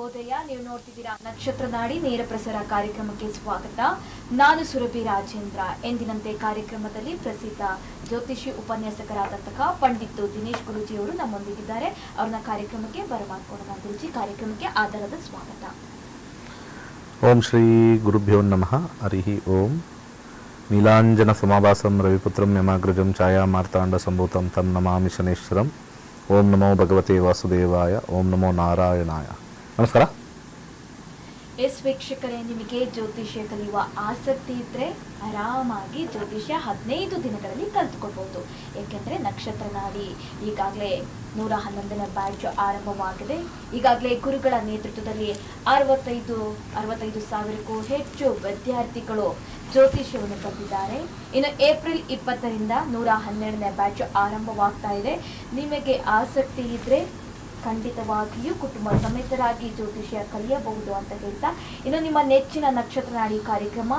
ಶುಭೋದಯ ನೀವು ನೋಡ್ತಿದ್ದೀರಾ ನಕ್ಷತ್ರ ನಾಡಿ ನೇರ ಪ್ರಸಾರ ಕಾರ್ಯಕ್ರಮಕ್ಕೆ ಸ್ವಾಗತ. ನಾನು ಸುರಭಿ ರಾಜೇಂದ್ರ. ಎಂದಿನಂತೆ ಕಾರ್ಯಕ್ರಮದಲ್ಲಿ ಪ್ರಸಿದ್ಧ ಜ್ಯೋತಿಷಿ ಉಪನ್ಯಾಸಕರಾದಂತಹ ಪಂಡಿತ್ ದಿನೇಶ್ ಗುರುಜಿ ಅವರು ನಮ್ಮೊಂದಿಗಿದ್ದಾರೆ. ಅವ್ರನ್ನ ಕಾರ್ಯಕ್ರಮಕ್ಕೆ ಬರಮಾಡ್ಕೊಳ್ಳೋಣ ಗುರುಜಿ. ಕಾರ್ಯಕ್ರಮಕ್ಕೆ ಆಧಾರದ ಸ್ವಾಗತ. ಓಂ ಶ್ರೀ ಗುರುಭ್ಯೋ ನಮಃ. ಹರಿ ಓಂ. ನೀಲಾಂಜನ ಸಮಾಭಾಸಂ ರವಿಪುತ್ರಂ ಯಮಾಗ್ರಜಂ ಛಾಯಾ ಮಾರ್ತಾಂಡ ಸಂಭೂತಂ ತಂ ನಮಾಮಿ ಶನೇಶ್ವರಂ. ಓಂ ನಮೋ ಭಗವತೆ ವಾಸುದೇವಾಯ. ಓಂ ನಮೋ ನಾರಾಯಣಾಯ. ನಮಸ್ಕಾರ. ಎಸ್ ವೀಕ್ಷಕರೇ, ನಿಮಗೆ ಜ್ಯೋತಿಷ್ಯ ಕಲಿಯುವ ಆಸಕ್ತಿ ಇದ್ರೆ ಆರಾಮಾಗಿ ಜ್ಯೋತಿಷ್ಯ ಹದಿನೈದು ದಿನಗಳಲ್ಲಿ ಕಲ್ತ್ಕೊಳ್ಬಹುದು. ಏಕೆಂದ್ರೆ ನಕ್ಷತ್ರ ನಾಡಿ ಈಗಾಗಲೇ ನೂರ ಹನ್ನೊಂದನೇ ಬ್ಯಾಚ್ ಆರಂಭವಾಗಿದೆ. ಈಗಾಗಲೇ ಗುರುಗಳ ನೇತೃತ್ವದಲ್ಲಿ ಅರವತ್ತೈದು ಅರವತ್ತೈದು ಸಾವಿರಕ್ಕೂ ಹೆಚ್ಚು ವಿದ್ಯಾರ್ಥಿಗಳು ಜ್ಯೋತಿಷ್ಯವನ್ನು ಕಲಿತಿದ್ದಾರೆ. ಇನ್ನು ಏಪ್ರಿಲ್ ಇಪ್ಪತ್ತರಿಂದ ನೂರ ಹನ್ನೆರಡನೇ ಬ್ಯಾಚ್ ಆರಂಭವಾಗ್ತಾ ಇದೆ. ನಿಮಗೆ ಆಸಕ್ತಿ ಇದ್ರೆ ಖಂಡಿತವಾಗಿಯೂ ಕುಟುಂಬ ಸಮೇತರಾಗಿ ಜ್ಯೋತಿಷ್ಯ ಕಲಿಯಬಹುದು ಅಂತ ಹೇಳ್ತಾ ಇನ್ನು ನಿಮ್ಮ ನೆಚ್ಚಿನ ನಕ್ಷತ್ರ ನಾಡಿ ಕಾರ್ಯಕ್ರಮ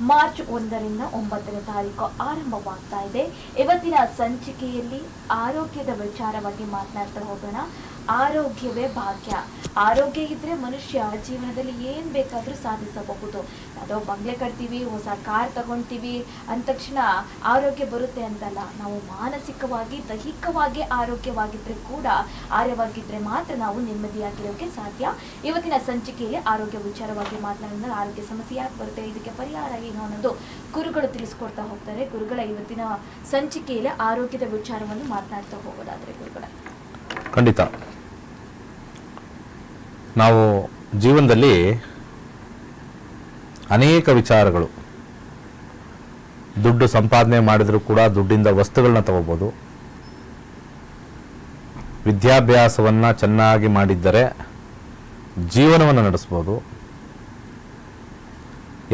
ಮಾರ್ಚ್ ಒಂದರಿಂದ ಒಂಬತ್ತನೇ ತಾರೀಕು ಆರಂಭವಾಗ್ತಾ ಇದೆ. ಇವತ್ತಿನ ಸಂಚಿಕೆಯಲ್ಲಿ ಆರೋಗ್ಯದ ವಿಚಾರವಾಗಿ ಮಾತನಾಡ್ತಾ ಹೋಗೋಣ. ಆರೋಗ್ಯವೇ ಭಾಗ್ಯ. ಆರೋಗ್ಯ ಇದ್ರೆ ಮನುಷ್ಯ ಜೀವನದಲ್ಲಿ ಏನ್ ಬೇಕಾದ್ರೂ ಸಾಧಿಸಬಹುದು. ಯಾವುದೋ ಬಂಗ್ಲೆ ಕಟ್ತೀವಿ, ಹೊಸ ಕಾರ್ ತಗೊಂತೀವಿ ಅಂದ ತಕ್ಷಣ ಆರೋಗ್ಯ ಬರುತ್ತೆ ಅಂತಲ್ಲ. ನಾವು ಮಾನಸಿಕವಾಗಿ, ದೈಹಿಕವಾಗಿ ಆರೋಗ್ಯವಾಗಿದ್ರೆ ಕೂಡ ಆರ್ಯವಾಗಿದ್ರೆ ಮಾತ್ರ ನಾವು ನೆಮ್ಮದಿಯಾಗಿರೋಕೆ ಸಾಧ್ಯ. ಇವತ್ತಿನ ಸಂಚಿಕೆಯಲ್ಲಿ ಆರೋಗ್ಯ ವಿಚಾರವಾಗಿ ಮಾತನಾಡಿದ್ರೆ ಆರೋಗ್ಯ ಸಮಸ್ಯೆ ಯಾಕೆ ಬರುತ್ತೆ? ಇದಕ್ಕೆ ಪರಿಹಾರ ಏನು ಅನ್ನೋದು ಗುರುಗಳು ತಿಳಿಸ್ಕೊಡ್ತಾ ಹೋಗ್ತಾರೆ. ಗುರುಗಳ ಇವತ್ತಿನ ಸಂಚಿಕೆಯಲ್ಲಿ ಆರೋಗ್ಯದ ವಿಚಾರವನ್ನು ಮಾತನಾಡ್ತಾ ಹೋಗೋದಾದ್ರೆ ಗುರುಗಳ. ಖಂಡಿತ. ನಾವು ಜೀವನದಲ್ಲಿ ಅನೇಕ ವಿಚಾರಗಳು. ದುಡ್ಡು ಸಂಪಾದನೆ ಮಾಡಿದರೂ ಕೂಡ ದುಡ್ಡಿಂದ ವಸ್ತುಗಳನ್ನ ತಗೋಬೋದು. ವಿದ್ಯಾಭ್ಯಾಸವನ್ನು ಚೆನ್ನಾಗಿ ಮಾಡಿದ್ದರೆ ಜೀವನವನ್ನು ನಡೆಸ್ಬೋದು.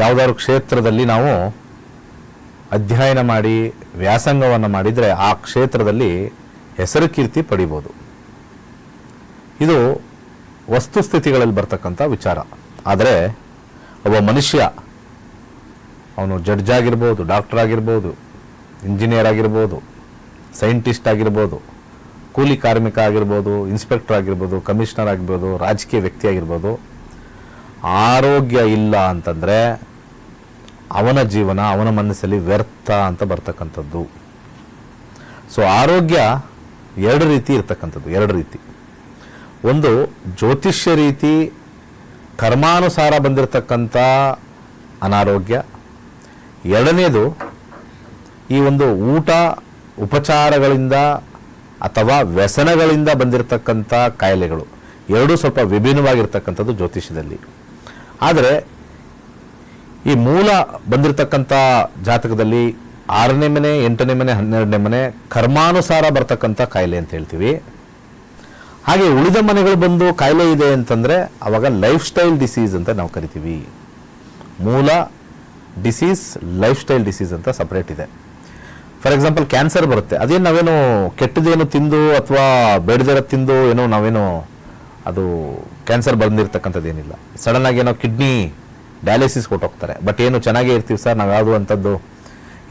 ಯಾವುದಾದ್ರು ಕ್ಷೇತ್ರದಲ್ಲಿ ನಾವು ಅಧ್ಯಯನ ಮಾಡಿ, ವ್ಯಾಸಂಗವನ್ನು ಮಾಡಿದರೆ ಆ ಕ್ಷೇತ್ರದಲ್ಲಿ ಹೆಸರು ಕೀರ್ತಿ ಪಡಿಬೋದು. ಇದು ವಸ್ತುಸ್ಥಿತಿಗಳಲ್ಲಿ ಬರ್ತಕ್ಕಂಥ ವಿಚಾರ. ಆದರೆ ಒಬ್ಬ ಮನುಷ್ಯ, ಅವನು ಜಡ್ಜ್ ಆಗಿರ್ಬೋದು, ಡಾಕ್ಟರ್ ಆಗಿರ್ಬೋದು, ಇಂಜಿನಿಯರ್ ಆಗಿರ್ಬೋದು, ಸೈಂಟಿಸ್ಟ್ ಆಗಿರ್ಬೋದು, ಕೂಲಿ ಕಾರ್ಮಿಕ ಆಗಿರ್ಬೋದು, ಇನ್ಸ್ಪೆಕ್ಟರ್ ಆಗಿರ್ಬೋದು, ಕಮಿಷನರ್ ಆಗಿರ್ಬೋದು, ರಾಜಕೀಯ ವ್ಯಕ್ತಿ ಆಗಿರ್ಬೋದು ಆರೋಗ್ಯ ಇಲ್ಲ ಅಂತಂದರೆ ಅವನ ಜೀವನ, ಅವನ ಮನಸ್ಸಲ್ಲಿ ವ್ಯರ್ಥ ಅಂತ ಬರ್ತಕ್ಕಂಥದ್ದು. ಸೊ ಆರೋಗ್ಯ ಎರಡು ರೀತಿ ಇರ್ತಕ್ಕಂಥದ್ದು, ಎರಡು ರೀತಿ. ಒಂದು ಜ್ಯೋತಿಷ್ಯ ರೀತಿ ಕರ್ಮಾನುಸಾರ ಬಂದಿರತಕ್ಕಂಥ ಅನಾರೋಗ್ಯ. ಎರಡನೇದು ಈ ಒಂದು ಊಟ ಉಪಚಾರಗಳಿಂದ ಅಥವಾ ವ್ಯಸನಗಳಿಂದ ಬಂದಿರತಕ್ಕಂಥ ಕಾಯಿಲೆಗಳು. ಎರಡೂ ಸ್ವಲ್ಪ ವಿಭಿನ್ನವಾಗಿರ್ತಕ್ಕಂಥದ್ದು ಜ್ಯೋತಿಷ್ಯದಲ್ಲಿ. ಆದರೆ ಈ ಮೂಲ ಬಂದಿರತಕ್ಕಂಥ ಜಾತಕದಲ್ಲಿ ಆರನೇ ಮನೆ, ಎಂಟನೇ ಮನೆ, ಹನ್ನೆರಡನೇ ಮನೆ ಕರ್ಮಾನುಸಾರ ಬರ್ತಕ್ಕಂಥ ಕಾಯಿಲೆ ಅಂತ ಹೇಳ್ತೀವಿ. ಹಾಗೆ ಉಳಿದ ಮನೆಗಳು ಬಂದು ಕಾಯಿಲೆ ಇದೆ ಅಂತಂದರೆ ಅವಾಗ ಲೈಫ್ ಸ್ಟೈಲ್ ಡಿಸೀಸ್ ಅಂತ ನಾವು ಕರಿತೀವಿ. ಮೂಲ ಡಿಸೀಸ್ ಲೈಫ್ ಸ್ಟೈಲ್ ಡಿಸೀಸ್ ಅಂತ ಸಪ್ರೇಟ್ ಇದೆ. ಫಾರ್ ಎಕ್ಸಾಂಪಲ್ ಕ್ಯಾನ್ಸರ್ ಬರುತ್ತೆ. ಅದೇನು ನಾವೇನು ಕೆಟ್ಟದೇನು ತಿಂದು ಅಥವಾ ಬೇಡದಿರೋ ತಿಂದು ಏನೋ ನಾವೇನು ಅದು ಕ್ಯಾನ್ಸರ್ ಬಂದಿರತಕ್ಕಂಥದ್ದು ಏನಿಲ್ಲ. ಸಡನ್ ಆಗಿ ಏನೋ ಕಿಡ್ನಿ ಡಯಾಲಿಸಿಸ್ ಕೊಟ್ಟೋಗ್ತಾರೆ. ಬಟ್ ಏನು ಚೆನ್ನಾಗೇ ಇರ್ತೀವಿ ಸರ್, ನಾವು ಯಾವುದು ಅಂಥದ್ದು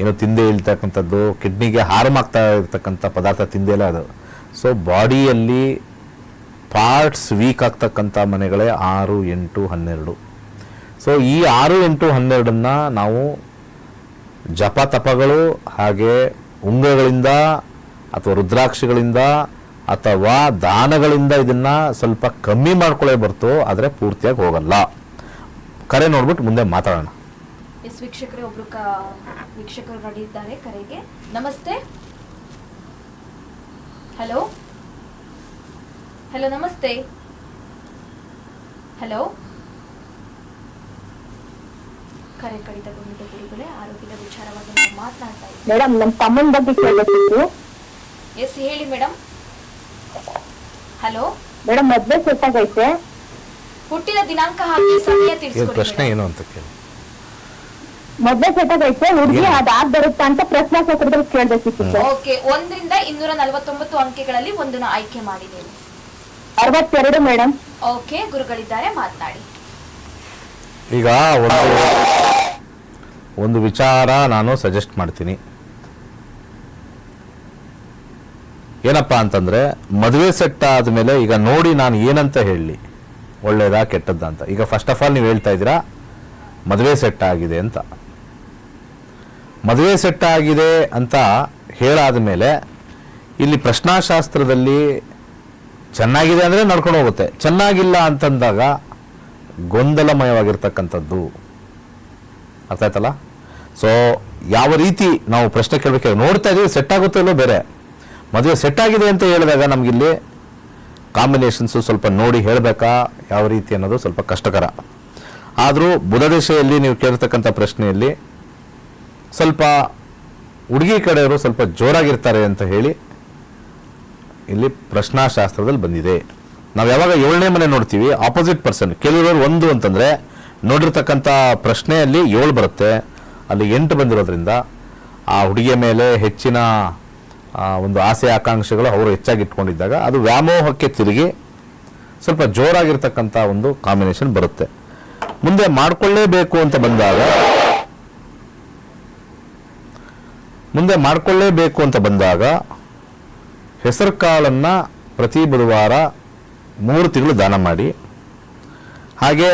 ಏನೋ ತಿಂದೇ ಇರ್ತಕ್ಕಂಥದ್ದು ಕಿಡ್ನಿಗೆ ಹಾರ್ಮ್ ಆಗ್ತಾ ಇರ್ತಕ್ಕಂಥ ಪದಾರ್ಥ ತಿಂದೇ ಇಲ್ಲ ಅದು. ಸೊ ಬಾಡಿಯಲ್ಲಿ ಪಾರ್ಟ್ಸ್ ವೀಕ್ ಆಗ್ತಕ್ಕಂಥ ಮನೆಗಳೇ ಆರು, ಎಂಟು, ಹನ್ನೆರಡು. ಸೊ ಈ ಆರು, ಎಂಟು, ಹನ್ನೆರಡನ್ನು ನಾವು ಜಪ ತಪಗಳು ಹಾಗೆ ಉಂಗಗಳಿಂದ ಅಥವಾ ರುದ್ರಾಕ್ಷಿಗಳಿಂದ ಅಥವಾ ದಾನಗಳಿಂದ ಇದನ್ನ ಸ್ವಲ್ಪ ಕಮ್ಮಿ ಮಾಡ್ಕೊಳ್ಳೇ ಬರ್ತು ಆದ್ರೆ ಪೂರ್ತಿಯಾಗಿ ಹೋಗಲ್ಲ. ಕರೆ ನೋಡ್ಬಿಟ್ಟು ಮುಂದೆ ಮಾತಾಡೋಣ. ಎಸ್ ವೀಕ್ಷಕರೇ ಒಬ್ರು ವೀಕ್ಷಕರು ರೆಡಿ ಇದ್ದಾರೆ ಕರೆಗೆ. ನಮಸ್ತೆ. ಹಲೋ ಹಲೋ ನಮಸ್ತೆ. ಹಲೋ ಕರೆ ಕಡಿತಗೊಂಡಿದ್ದ ಗುರುಗಳೇ ಆರೋಗ್ಯದ ವಿಚಾರವಾಗಿ ಮಾತನಾಡ್ತಾ ಇದ್ದೀವಿ. ಮೇಡಮ್ ನಮ್ಮ ತಮ್ಮನ್ ಬಗ್ಗೆ ಕೇಳಬೇಕಿತ್ತು. ಎಸ್ ಹೇಳಿ ಮೇಡಮ್. ಹಲೋ? ಮೇಡಮ್ ಮದ್ವೆ ಆಗೈತೆ ಹುಟ್ಟಿದ ದಿನಾಂಕ ಹಾಕಿ ಸಮಯ ತಿಳಿಸ್ಕೊಡಿ ಪ್ರಶ್ನೆ ಮೇಡಮ್. ಏನು ಅಂತ ಕೇಳಿ. ಮದ್ವೆ ಆಗೈತೆ ಹುಡುಗಿ? ಅದಾಗ್ ಬರುತ್ತಾ ಅಂತ ಪ್ರಶ್ನೆ ಪತ್ರದಲ್ಲಿ ಕೇಳ್ಬೇಕಿತ್ತು ಸರ್ ಓಕೆ ಒಂದರಿಂದ ಇನ್ನೂರ ನಲವತ್ತೊಂಬತ್ತು ಅಂಕೆಗಳಲ್ಲಿ ಒಂದನ್ನು ಆಯ್ಕೆ ಮಾಡಿ ನೀವು ಅರವತ್ತೆರಡು ಮೇಡಮ್. ಓಕೆ ಗುರುಗಳಿದ್ದಾರೆ ಮಾತನಾಡಿ. ಈಗ ಒಂದು ಒಂದು ವಿಚಾರ ನಾನು ಸಜೆಸ್ಟ್ ಮಾಡ್ತೀನಿ. ಏನಪ್ಪ ಅಂತಂದರೆ, ಮದುವೆ ಸೆಟ್ ಆದಮೇಲೆ ಈಗ ನೋಡಿ ನಾನು ಏನಂತ ಹೇಳಲಿ ಒಳ್ಳೆಯದಾ ಕೆಟ್ಟದ್ದಾ ಅಂತ. ಈಗ ಫಸ್ಟ್ ಆಫ್ ಆಲ್ ನೀವು ಹೇಳ್ತಾ ಇದ್ದೀರಾ, ಮದುವೆ ಸೆಟ್ ಆಗಿದೆ ಅಂತ. ಮದುವೆ ಸೆಟ್ ಆಗಿದೆ ಅಂತ ಹೇಳಾದ ಮೇಲೆ ಇಲ್ಲಿ ಪ್ರಶ್ನಾಶಾಸ್ತ್ರದಲ್ಲಿ ಚೆನ್ನಾಗಿದೆ ಅಂದರೆ ನಡ್ಕೊಂಡು ಹೋಗುತ್ತೆ. ಚೆನ್ನಾಗಿಲ್ಲ ಅಂತಂದಾಗ ಗೊಂದಲಮಯವಾಗಿರ್ತಕ್ಕಂಥದ್ದು. ಅರ್ಥ ಆಯ್ತಲ್ಲ? ಸೊ ಯಾವ ರೀತಿ ನಾವು ಪ್ರಶ್ನೆ ಕೇಳಬೇಕು, ನೋಡ್ತಾ ಇದ್ದೀವಿ ಸೆಟ್ ಆಗುತ್ತೋ ಇಲ್ಲೋ ಬೇರೆ. ಮದುವೆ ಸೆಟ್ ಆಗಿದೆ ಅಂತ ಹೇಳಿದಾಗ ನಮಗಿಲ್ಲಿ ಕಾಂಬಿನೇಷನ್ಸು ಸ್ವಲ್ಪ ನೋಡಿ ಹೇಳಬೇಕಾ? ಯಾವ ರೀತಿ ಅನ್ನೋದು ಸ್ವಲ್ಪ ಕಷ್ಟಕರ. ಆದರೂ ಬುಧದಶೆಯಲ್ಲಿ ನೀವು ಕೇಳ್ತಕ್ಕಂಥ ಪ್ರಶ್ನೆಯಲ್ಲಿ ಸ್ವಲ್ಪ ಹುಡುಗಿ ಕಡೆಯವರು ಸ್ವಲ್ಪ ಜೋರಾಗಿರ್ತಾರೆ ಅಂತ ಹೇಳಿ ಇಲ್ಲಿ ಪ್ರಶ್ನಾಶಾಸ್ತ್ರದಲ್ಲಿ ಬಂದಿದೆ. ನಾವು ಯಾವಾಗ ಏಳನೇ ಮನೆ ನೋಡ್ತೀವಿ ಆಪೋಸಿಟ್ ಪರ್ಸನ್ ಕೆಲವರು ಒಂದು ಅಂತಂದರೆ ನೋಡಿರ್ತಕ್ಕಂಥ ಪ್ರಶ್ನೆಯಲ್ಲಿ ಏಳು ಬರುತ್ತೆ. ಅಲ್ಲಿ ಎಂಟು ಬಂದಿರೋದ್ರಿಂದ ಆ ಹುಡುಗಿಯ ಮೇಲೆ ಹೆಚ್ಚಿನ ಒಂದು ಆಸೆ ಆಕಾಂಕ್ಷೆಗಳು ಅವರು ಹೆಚ್ಚಾಗಿ ಇಟ್ಕೊಂಡಿದ್ದಾಗ ಅದು ವ್ಯಾಮೋಹಕ್ಕೆ ತಿರುಗಿ ಸ್ವಲ್ಪ ಜೋರಾಗಿರ್ತಕ್ಕಂಥ ಒಂದು ಕಾಂಬಿನೇಷನ್ ಬರುತ್ತೆ. ಮುಂದೆ ಮಾಡಿಕೊಳ್ಳೇಬೇಕು ಅಂತ ಬಂದಾಗ, ಮುಂದೆ ಮಾಡಿಕೊಳ್ಳೇಬೇಕು ಅಂತ ಬಂದಾಗ ಹೆಸರು ಕಾಳನ್ನು ಪ್ರತಿ ಬುಧವಾರ ಮೂರು ತಿಂಗಳು ದಾನ ಮಾಡಿ, ಹಾಗೆ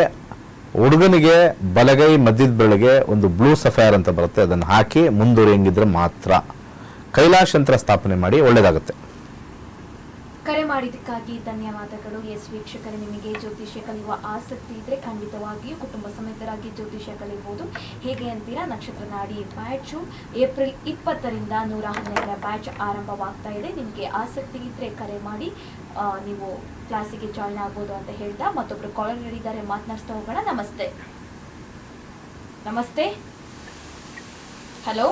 ಹುಡುಗನಿಗೆ ಬಲಗೈ ಮಧ್ಯದ ಬೆಳಗ್ಗೆ ಒಂದು ಬ್ಲೂ ಸಫೈರ್ ಅಂತ ಬರುತ್ತೆ, ಅದನ್ನು ಹಾಕಿ ಮುಂದುವರಿಯಂಗಿದ್ರೆ ಮಾತ್ರ. ಕೈಲಾಶ ಯಂತ್ರ ಸ್ಥಾಪನೆ ಮಾಡಿ ಒಳ್ಳೆಯದಾಗುತ್ತೆ ಕರೆ ಮಾಡಿದ್ದಕ್ಕಾಗಿ ಧನ್ಯವಾದಗಳು. ಎಸ್ ವೀಕ್ಷಕರೇ ನಿಮಗೆ ಜ್ಯೋತಿಷ್ಯ ಕಲಿಯುವ ಆಸಕ್ತಿ ಇದ್ರೆ ಖಂಡಿತವಾಗಿಯೂ ಕುಟುಂಬ ಸಮೇತರಾಗಿ ಜ್ಯೋತಿಷ್ಯ ಕಲಿಯಬಹುದು ಹೇಗೆ ಅಂತೀರಾ? ನಕ್ಷತ್ರ ನಾಡಿ ಬ್ಯಾಚು. ಏಪ್ರಿಲ್ ಇಪ್ಪತ್ತರಿಂದ ನೂರ ಹನ್ನೆರಡರ ಬ್ಯಾಚ್ ಆರಂಭವಾಗ್ತಾ ಇದೆ. ನಿಮಗೆ ಆಸಕ್ತಿ ಇದ್ರೆ ಕರೆ ಮಾಡಿ ಆ, ನೀವು ಕ್ಲಾಸಿಗೆ ಜಾಯ್ನ್ ಆಗ್ಬೋದು ಅಂತ ಹೇಳ್ತಾ ಮತ್ತೊಬ್ರು ಕಾಲರ್ ಹೇಳಿದ್ದಾರೆ. ಮಾತನಾಡ್ತಾ ಹೋಗೋಣ. ನಮಸ್ತೆ. ನಮಸ್ತೆ. ಹಲೋ.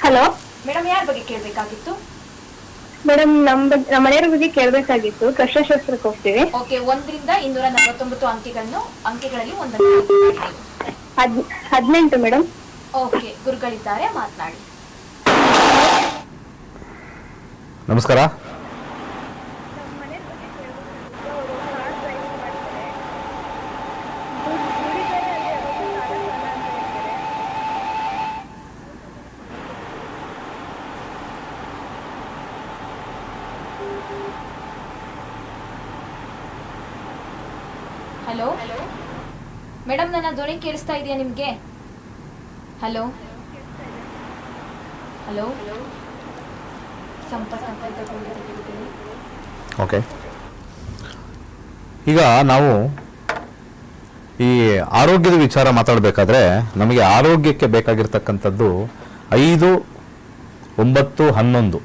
ಹಲೋ. ಮೇಡಮ್ ಯಾರ ಬಗ್ಗೆ ಕೇಳಬೇಕಾಗಿತ್ತು? ಮೇಡಮ್ ನಮ್ ಬಗ್ಗೆ ನಮ್ಮ ಮನೆಯವ್ರ ಬಗ್ಗೆ ಕೇಳ್ಬೇಕಾಗಿತ್ತು. ಕಷ್ಟಶಾಸ್ತ್ರಕ್ಕೆ ಹೋಗ್ತೀವಿ. ಓಕೆ ಒಂದರಿಂದ ಇನ್ನೂರ ನಲವತ್ತೊಂಬತ್ತು ಅಂಕಿಗಳನ್ನು ಅಂಕೆಗಳಲ್ಲಿ ಒಂದನ್ನು. ಹದ್ ಹದಿನೆಂಟು ಮೇಡಮ್. ಓಕೆ ಗುರುಗಳಿದ್ದಾರೆ ಮಾತನಾಡಿ. ನಮಸ್ಕಾರ ಹಲೋ ಮೇಡಮ್, ನನ್ನ ಧ್ವನಿ ಕೇಳಿಸ್ತಾ ಇದೆಯಾ ನಿಮಗೆ? ಹಲೋ? ಹಲೋ. ಓಕೆ. ಈಗ ನಾವು ಈ ಆರೋಗ್ಯದ ವಿಚಾರ ಮಾತಾಡಬೇಕಾದ್ರೆ ನಮಗೆ ಆರೋಗ್ಯಕ್ಕೆ ಬೇಕಾಗಿರ್ತಕ್ಕಂಥದ್ದು ಐದು, ಒಂಬತ್ತು, ಹನ್ನೊಂದು.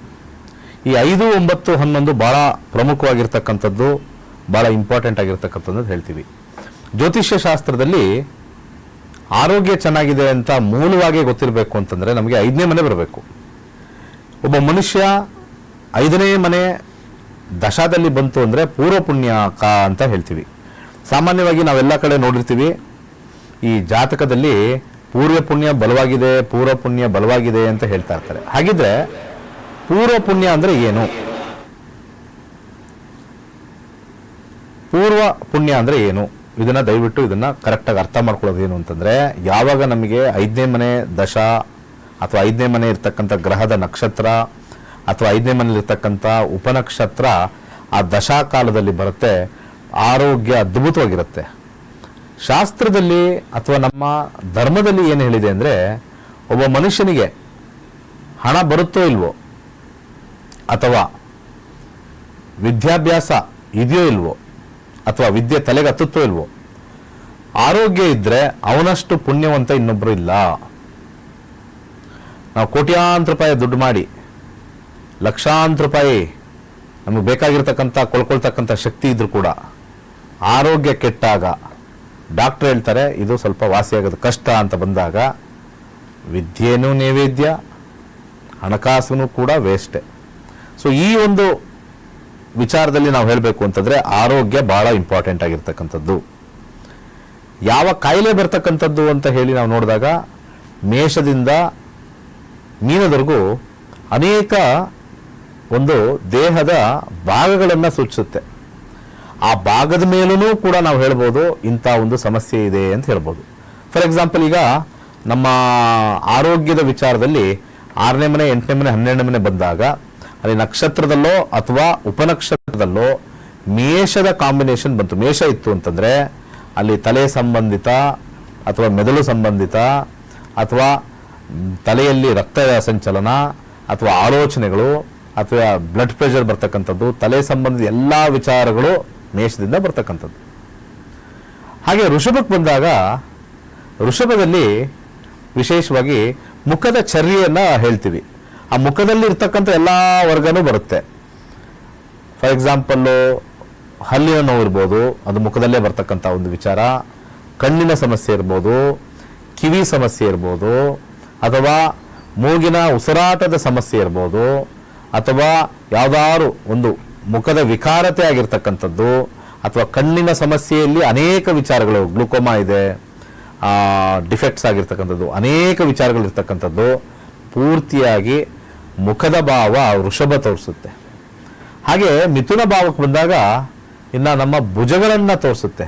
ಈ ಐದು, ಒಂಬತ್ತು, ಹನ್ನೊಂದು ಭಾಳ ಪ್ರಮುಖವಾಗಿರ್ತಕ್ಕಂಥದ್ದು ಭಾಳ ಇಂಪಾರ್ಟೆಂಟ್ ಆಗಿರ್ತಕ್ಕಂಥದ್ದು ಹೇಳ್ತೀವಿ. ಜ್ಯೋತಿಷ್ಯ ಶಾಸ್ತ್ರದಲ್ಲಿ ಆರೋಗ್ಯ ಚೆನ್ನಾಗಿದೆ ಅಂತ ಮೂಲವಾಗಿ ಗೊತ್ತಿರಬೇಕು ಅಂತಂದರೆ ನಮಗೆ ಐದನೇ ಮನೆ ಬರಬೇಕು. ಒಬ್ಬ ಮನುಷ್ಯ ಐದನೇ ಮನೆ ದಶಾದಲ್ಲಿ ಬಂತು ಅಂದರೆ ಪೂರ್ವ ಪುಣ್ಯಕ ಅಂತ ಹೇಳ್ತೀವಿ. ಸಾಮಾನ್ಯವಾಗಿ ನಾವೆಲ್ಲ ಕಡೆ ನೋಡಿರ್ತೀವಿ. ಈ ಜಾತಕದಲ್ಲಿ ಪೂರ್ವ ಪುಣ್ಯ ಬಲವಾಗಿದೆ, ಪೂರ್ವ ಪುಣ್ಯ ಬಲವಾಗಿದೆ ಅಂತ ಹೇಳ್ತಾ ಇರ್ತಾರೆ. ಹಾಗಿದ್ರೆ ಪೂರ್ವ ಪುಣ್ಯ ಅಂದರೆ ಏನು? ಪೂರ್ವ ಪುಣ್ಯ ಅಂದರೆ ಏನು? ಇದನ್ನ ದಯವಿಟ್ಟು ಇದನ್ನ ಕರೆಕ್ಟಾಗಿ ಅರ್ಥ ಮಾಡ್ಕೊಳ್ಳೋದು ಏನು ಅಂತಂದ್ರೆ, ಯಾವಾಗ ನಮಗೆ ಐದನೇ ಮನೆ ದಶ ಅಥವಾ ಐದನೇ ಮನೆ ಇರ್ತಕ್ಕಂಥ ಗ್ರಹದ ನಕ್ಷತ್ರ ಅಥವಾ ಐದನೇ ಮನೆಯಲ್ಲಿ ಇರ್ತಕ್ಕಂತ ಉಪನಕ್ಷತ್ರ ಆ ದಶಾ ಕಾಲದಲ್ಲಿ ಬರುತ್ತೆ, ಆರೋಗ್ಯ ಅದ್ಭುತವಾಗಿರುತ್ತೆ. ಶಾಸ್ತ್ರದಲ್ಲಿ ಅಥವಾ ನಮ್ಮ ಧರ್ಮದಲ್ಲಿ ಏನು ಹೇಳಿದೆ ಅಂದರೆ, ಒಬ್ಬ ಮನುಷ್ಯನಿಗೆ ಹಣ ಬರುತ್ತೋ ಇಲ್ವೋ, ಅಥವಾ ವಿದ್ಯಾಭ್ಯಾಸ ಇದೆಯೋ ಇಲ್ವೋ ಅಥವಾ ವಿದ್ಯೆ ತಲೆಗೆ ಹತ್ತುತ್ತೋ ಇಲ್ವೋ? ಆರೋಗ್ಯ ಇದ್ದರೆ ಅವನಷ್ಟು ಪುಣ್ಯವಂತ ಇನ್ನೊಬ್ರು ಇಲ್ಲ. ನಾವು ಕೋಟ್ಯಾಂತರ ರೂಪಾಯಿ ದುಡ್ಡು ಮಾಡಿ, ಲಕ್ಷಾಂತರ ರೂಪಾಯಿ ನಮಗೆ ಬೇಕಾಗಿರ್ತಕ್ಕಂಥ ಕೊಳ್ಕೊಳ್ತಕ್ಕಂಥ ಶಕ್ತಿ ಇದ್ದರೂ ಕೂಡ ಆರೋಗ್ಯ ಕೆಟ್ಟಾಗ ಡಾಕ್ಟರ್ ಹೇಳ್ತಾರೆ, ಇದು ಸ್ವಲ್ಪ ವಾಸಿಯಾಗೋದು ಕಷ್ಟ ಅಂತ ಬಂದಾಗ ವಿದ್ಯೆನೂ ನೈವೇದ್ಯ ಹಣಕಾಸು ಕೂಡ ವೇಸ್ಟೆ ಸೊ ಈ ಒಂದು ವಿಚಾರದಲ್ಲಿ ನಾವು ಹೇಳಬೇಕು ಅಂತಂದ್ರೆ ಆರೋಗ್ಯ ಬಹಳ ಇಂಪಾರ್ಟೆಂಟ್ ಆಗಿರ್ತಕ್ಕಂಥದ್ದು. ಯಾವ ಕಾಯಿಲೆ ಬರ್ತಕ್ಕಂಥದ್ದು ಅಂತ ಹೇಳಿ ನಾವು ನೋಡಿದಾಗ ಮೇಷದಿಂದ ಮೀನದವರೆಗೂ ಅನೇಕ ಒಂದು ದೇಹದ ಭಾಗಗಳನ್ನು ಸೂಚಿಸುತ್ತೆ. ಆ ಭಾಗದ ಮೇಲೂ ಕೂಡ ನಾವು ಹೇಳ್ಬೋದು ಇಂಥ ಒಂದು ಸಮಸ್ಯೆ ಇದೆ ಅಂತ ಹೇಳ್ಬೋದು. ಫಾರ್ ಎಕ್ಸಾಂಪಲ್ ಈಗ ನಮ್ಮ ಆರೋಗ್ಯದ ವಿಚಾರದಲ್ಲಿ ಆರನೇ ಮನೆ, ಎಂಟನೇ ಮನೆ, ಹನ್ನೆರಡನೇ ಮನೆ ಬಂದಾಗ ಅಲ್ಲಿ ನಕ್ಷತ್ರದಲ್ಲೋ ಅಥವಾ ಉಪನಕ್ಷತ್ರದಲ್ಲೋ ಮೇಷದ ಕಾಂಬಿನೇಷನ್ ಬಂತು. ಮೇಷ ಇತ್ತು ಅಂತಂದರೆ ಅಲ್ಲಿ ತಲೆ ಸಂಬಂಧಿತ ಅಥವಾ ಮೆದುಳು ಸಂಬಂಧಿತ ಅಥವಾ ತಲೆಯಲ್ಲಿ ರಕ್ತ ಸಂಚಲನ ಅಥವಾ ಆಲೋಚನೆಗಳು ಅಥವಾ ಬ್ಲಡ್ ಪ್ರೆಷರ್ ಬರ್ತಕ್ಕಂಥದ್ದು, ತಲೆ ಸಂಬಂಧಿತ ಎಲ್ಲ ವಿಚಾರಗಳು ಮೇಷದಿಂದ ಬರ್ತಕ್ಕಂಥದ್ದು. ಹಾಗೆ ಋಷಭಕ್ಕೆ ಬಂದಾಗ ಋಷಭದಲ್ಲಿ ವಿಶೇಷವಾಗಿ ಮುಖದ ಚರ್ಯೆಯನ್ನು ಹೇಳ್ತೀವಿ. ಆ ಮುಖದಲ್ಲಿ ಇರ್ತಕ್ಕಂಥ ಎಲ್ಲ ವರ್ಗನೂ ಬರುತ್ತೆ. ಫಾರ್ ಎಕ್ಸಾಂಪಲ್ಲು ಹಲ್ಲಿನ ನೋವು ಇರ್ಬೋದು, ಅದು ಮುಖದಲ್ಲೇ ಬರ್ತಕ್ಕಂಥ ಒಂದು ವಿಚಾರ. ಕಣ್ಣಿನ ಸಮಸ್ಯೆ ಇರ್ಬೋದು, ಕಿವಿ ಸಮಸ್ಯೆ ಇರ್ಬೋದು, ಅಥವಾ ಮೂಗಿನ ಉಸಿರಾಟದ ಸಮಸ್ಯೆ ಇರ್ಬೋದು, ಅಥವಾ ಯಾವುದಾದ್ರು ಒಂದು ಮುಖದ ವಿಕಾರತೆ ಆಗಿರ್ತಕ್ಕಂಥದ್ದು, ಅಥವಾ ಕಣ್ಣಿನ ಸಮಸ್ಯೆಯಲ್ಲಿ ಅನೇಕ ವಿಚಾರಗಳು, ಗ್ಲುಕೋಮಾ ಇದೆ ಡಿಫೆಕ್ಟ್ಸ್ ಆಗಿರ್ತಕ್ಕಂಥದ್ದು, ಅನೇಕ ವಿಚಾರಗಳು ಇರ್ತಕ್ಕಂಥದ್ದು ಪೂರ್ತಿಯಾಗಿ ಮುಖದ ಭಾವ ವೃಷಭ ತೋರಿಸುತ್ತೆ. ಹಾಗೆ ಮಿಥುನ ಭಾವಕ್ಕೆ ಬಂದಾಗ ಇನ್ನು ನಮ್ಮ ಭುಜಗಳನ್ನು ತೋರಿಸುತ್ತೆ.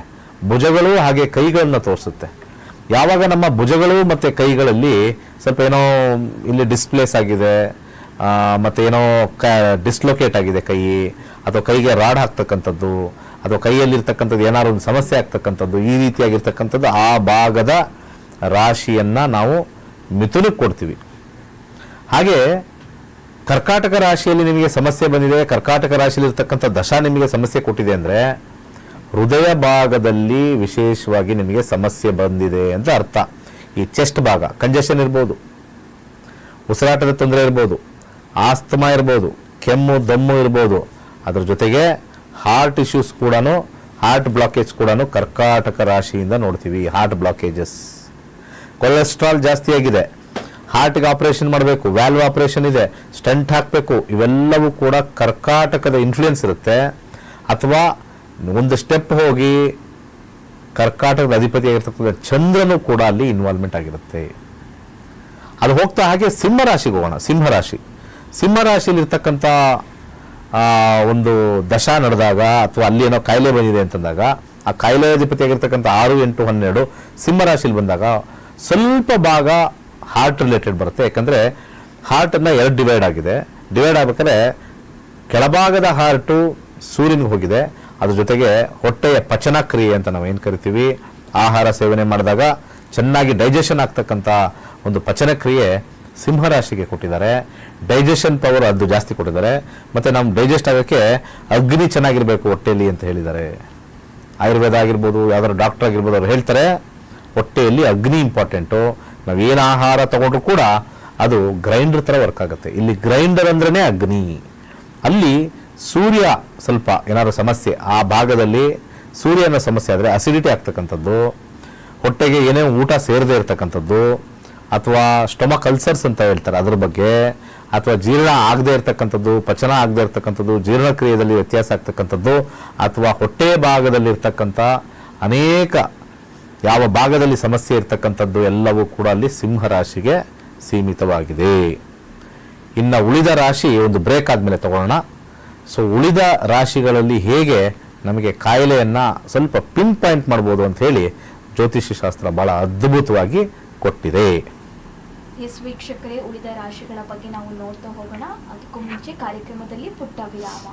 ಭುಜಗಳು ಹಾಗೆ ಕೈಗಳನ್ನು ತೋರಿಸುತ್ತೆ. ಯಾವಾಗ ನಮ್ಮ ಭುಜಗಳು ಮತ್ತು ಕೈಗಳಲ್ಲಿ ಸ್ವಲ್ಪ ಏನೋ ಇಲ್ಲಿ ಡಿಸ್ಪ್ಲೇಸ್ ಆಗಿದೆ ಮತ್ತೇನೋ ಮತ್ತೆ ಏನೋ ಕ ಡಿಸ್ಲೊಕೇಟ್ ಆಗಿದೆ ಕೈ, ಅಥವಾ ಕೈಗೆ ರಾಡ್ ಹಾಕ್ತಕ್ಕಂಥದ್ದು, ಅಥವಾ ಕೈಯಲ್ಲಿರ್ತಕ್ಕಂಥದ್ದು ಏನಾದ್ರು ಒಂದು ಸಮಸ್ಯೆ ಆಗ್ತಕ್ಕಂಥದ್ದು, ಈ ರೀತಿಯಾಗಿರ್ತಕ್ಕಂಥದ್ದು ಆ ಭಾಗದ ರಾಶಿಯನ್ನು ನಾವು ಮಿಥುನಕ್ಕೆ ಕೊಡ್ತೀವಿ. ಹಾಗೆ ಕರ್ಕಾಟಕ ರಾಶಿಯಲ್ಲಿ ನಿಮಗೆ ಸಮಸ್ಯೆ ಬಂದಿದೆ. ಕರ್ಕಾಟಕ ರಾಶಿಯಲ್ಲಿ ಇರ್ತಕ್ಕಂಥ ದಶಾ ನಿಮಗೆ ಸಮಸ್ಯೆ ಕೊಟ್ಟಿದೆ ಅಂದರೆ ಹೃದಯ ಭಾಗದಲ್ಲಿ ವಿಶೇಷವಾಗಿ ನಿಮಗೆ ಸಮಸ್ಯೆ ಬಂದಿದೆ ಅಂತ ಅರ್ಥ. ಈ ಚೆಸ್ಟ್ ಭಾಗ, ಕಂಜೆಷನ್ ಇರ್ಬೋದು, ಉಸಿರಾಟದ ತೊಂದರೆ ಇರ್ಬೋದು, ಆಸ್ತಮಾ ಇರ್ಬೋದು, ಕೆಮ್ಮು, ದಮ್ಮು ಇರ್ಬೋದು. ಅದ್ರ ಜೊತೆಗೆ ಹಾರ್ಟ್ ಇಶ್ಯೂಸ್ ಕೂಡ ಹಾರ್ಟ್ ಬ್ಲಾಕೇಜ್ ಕೂಡ ಕರ್ಕಾಟಕ ರಾಶಿಯಿಂದ ನೋಡ್ತೀವಿ. ಹಾರ್ಟ್ ಬ್ಲಾಕೇಜಸ್ ಕೊಲೆಸ್ಟ್ರಾಲ್ ಜಾಸ್ತಿ ಆಗಿದೆ ಹಾರ್ಟ್ಗೆ ಆಪರೇಷನ್ ಮಾಡಬೇಕು ವ್ಯಾಲ್ವ್ ಆಪರೇಷನ್ ಇದೆ ಸ್ಟಂಟ್ ಹಾಕಬೇಕು, ಇವೆಲ್ಲವೂ ಕೂಡ ಕರ್ಕಾಟಕದ ಇನ್ಫ್ಲುಯೆನ್ಸ್ ಇರುತ್ತೆ. ಅಥವಾ ಒಂದು ಸ್ಟೆಪ್ ಹೋಗಿ ಕರ್ಕಾಟಕದ ಅಧಿಪತಿಯಾಗಿರ್ತಕ್ಕಂಥ ಚಂದ್ರನು ಕೂಡ ಅಲ್ಲಿ ಇನ್ವಾಲ್ವ್ಮೆಂಟ್ ಆಗಿರುತ್ತೆ. ಅದು ಹೋಗ್ತಾ ಹಾಗೆ ಸಿಂಹರಾಶಿಗೆ ಹೋಗೋಣ ಸಿಂಹರಾಶಿ ಸಿಂಹರಾಶಿಲಿರ್ತಕ್ಕಂಥ ಒಂದು ದಶಾ ನಡೆದಾಗ ಅಥವಾ ಅಲ್ಲಿ ಏನೋ ಕಾಯಿಲೆ ಬಂದಿದೆ ಅಂತಂದಾಗ, ಆ ಕಾಯಿಲೆ ಅಧಿಪತಿಯಾಗಿರ್ತಕ್ಕಂಥ ಆರು ಎಂಟು ಹನ್ನೆರಡು ಸಿಂಹರಾಶಿಲಿ ಬಂದಾಗ ಸ್ವಲ್ಪ ಭಾಗ ಹಾರ್ಟ್ ರಿಲೇಟೆಡ್ ಬರುತ್ತೆ. ಯಾಕಂದರೆ ಹಾರ್ಟನ್ನು ಎರಡು ಡಿವೈಡ್ ಆಗಿದೆ. ಡಿವೈಡ್ ಆಗಬೇಕಾದ್ರೆ ಕೆಳಭಾಗದ ಹಾರ್ಟು ಸೂರ್ಯನಿಗೆ ಹೋಗಿದೆ. ಅದ್ರ ಜೊತೆಗೆ ಹೊಟ್ಟೆಯ ಪಚನ ಕ್ರಿಯೆ ಅಂತ ನಾವು ಏನು ಕರಿತೀವಿ? ಆಹಾರ ಸೇವನೆ ಮಾಡಿದಾಗ ಚೆನ್ನಾಗಿ ಡೈಜೆಷನ್ ಆಗ್ತಕ್ಕಂಥ ಒಂದು ಪಚನ ಕ್ರಿಯೆ ಸಿಂಹರಾಶಿಗೆ ಕೊಟ್ಟಿದ್ದಾರೆ. ಡೈಜೆಷನ್ ಪವರ್ ಅದು ಜಾಸ್ತಿ ಕೊಟ್ಟಿದ್ದಾರೆ. ಮತ್ತು ನಮ್ಮ ಡೈಜೆಸ್ಟ್ ಆಗೋಕ್ಕೆ ಅಗ್ನಿ ಚೆನ್ನಾಗಿರಬೇಕು ಹೊಟ್ಟೆಯಲ್ಲಿ ಅಂತ ಹೇಳಿದ್ದಾರೆ. ಆಯುರ್ವೇದ ಆಗಿರ್ಬೋದು, ಯಾವ್ದಾದ್ರು ಡಾಕ್ಟರ್ ಆಗಿರ್ಬೋದು, ಅವ್ರು ಹೇಳ್ತಾರೆ, ಹೊಟ್ಟೆಯಲ್ಲಿ ಅಗ್ನಿ ಇಂಪಾರ್ಟೆಂಟು ನಾವು ಏನು ಆಹಾರ ತಗೊಂಡ್ರು ಕೂಡ ಅದು ಗ್ರೈಂಡರ್ ಥರ ವರ್ಕ್ ಆಗುತ್ತೆ. ಇಲ್ಲಿ ಗ್ರೈಂಡರ್ ಅಂದ್ರೇ ಅಗ್ನಿ. ಅಲ್ಲಿ ಸೂರ್ಯ ಸ್ವಲ್ಪ ಏನಾದ್ರು ಸಮಸ್ಯೆ, ಆ ಭಾಗದಲ್ಲಿ ಸೂರ್ಯನ ಸಮಸ್ಯೆ ಆದರೆ ಅಸಿಡಿಟಿ ಆಗ್ತಕ್ಕಂಥದ್ದು, ಹೊಟ್ಟೆಗೆ ಏನೇ ಊಟ ಸೇರದೇ ಇರತಕ್ಕಂಥದ್ದು, ಅಥವಾ ಸ್ಟೊಮಕ್ ಅಲ್ಸರ್ಸ್ ಅಂತ ಹೇಳ್ತಾರೆ ಅದ್ರ ಬಗ್ಗೆ, ಅಥವಾ ಜೀರ್ಣ ಆಗದೆ ಇರತಕ್ಕಂಥದ್ದು, ಪಚನ ಆಗದೆ ಇರತಕ್ಕಂಥದ್ದು ಜೀರ್ಣಕ್ರಿಯೆಯಲ್ಲಿ ವ್ಯತ್ಯಾಸ ಆಗ್ತಕ್ಕಂಥದ್ದು, ಅಥವಾ ಹೊಟ್ಟೆ ಭಾಗದಲ್ಲಿರ್ತಕ್ಕಂಥ ಅನೇಕ ಯಾವ ಭಾಗದಲ್ಲಿ ಸಮಸ್ಯೆ ಇರ್ತಕ್ಕಂಥದ್ದು ಎಲ್ಲವೂ ಕೂಡ ಅಲ್ಲಿ ಸಿಂಹರಾಶಿಗೆ ಸೀಮಿತವಾಗಿದೆ. ಇನ್ನು ಉಳಿದ ರಾಶಿ ಒಂದು ಬ್ರೇಕ್ ಆದಮೇಲೆ ತಗೊಳ್ಳೋಣ. ಸೊ ಉಳಿದ ರಾಶಿಗಳಲ್ಲಿ ಹೇಗೆ ನಮಗೆ ಕಾಯಿಲೆಯನ್ನು ಸ್ವಲ್ಪ ಪಿನ್ ಪಾಯಿಂಟ್ ಮಾಡ್ಬೋದು ಅಂತ ಹೇಳಿ ಜ್ಯೋತಿಷ್ಯ ಶಾಸ್ತ್ರ ಬಹಳ ಅದ್ಭುತವಾಗಿ ಕೊಟ್ಟಿದೆ. ಎಸ್ ವೀಕ್ಷಕರೇ, ಉಳಿದ ರಾಶಿಗಳ ಬಗ್ಗೆ ನಾವು ನೋಡ್ತಾ ಹೋಗೋಣ. ಅದಕ್ಕೂ ಮುಂಚೆ ಕಾರ್ಯಕ್ರಮದಲ್ಲಿ ಪುಟ್ಟ ವಿರಾಮ.